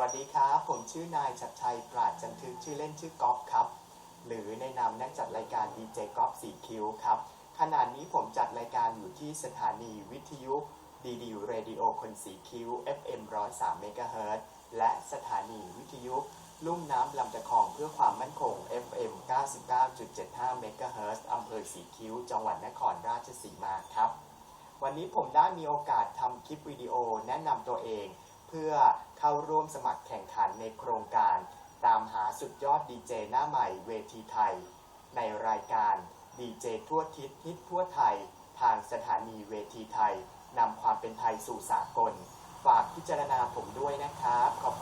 วัสดีครับ ผมชื่อนายชัดชัยปราดจันทึกชื่อเล่นชื่อก๊อฟครับ หรือในนามนักจัดรายการดีเจก๊อฟสีคิ้วครับขณะนี้ผมจัดรายการอยู่ที่สถานีวิทยุดีดีเรดิโอคนสีคิ้ว FM 103เมกะเฮิรตซ์และสถานีวิทยุลุ่มน้ำลำตะคองเพื่อความมั่นคง FM 99.75เมกะเฮิรตซ์อำเภอสีคิ้ว จังหวัดนครราชสีมาครับ วันนี้ผมได้มีโอกาสทำคลิปวิดีโอแนะนำตัวเอง เพื่อเข้าร่วมสมัครแข่งขันในโครงการตามหาสุดยอดดีเจหน้าใหม่เวทีไทย ในรายการดีเจทั่วทิศฮิตทั่วไทย ทางสถานีเวทีไทยนำความเป็นไทยสู่สากล ฝากพิจารณาผมด้วยนะครับขอบ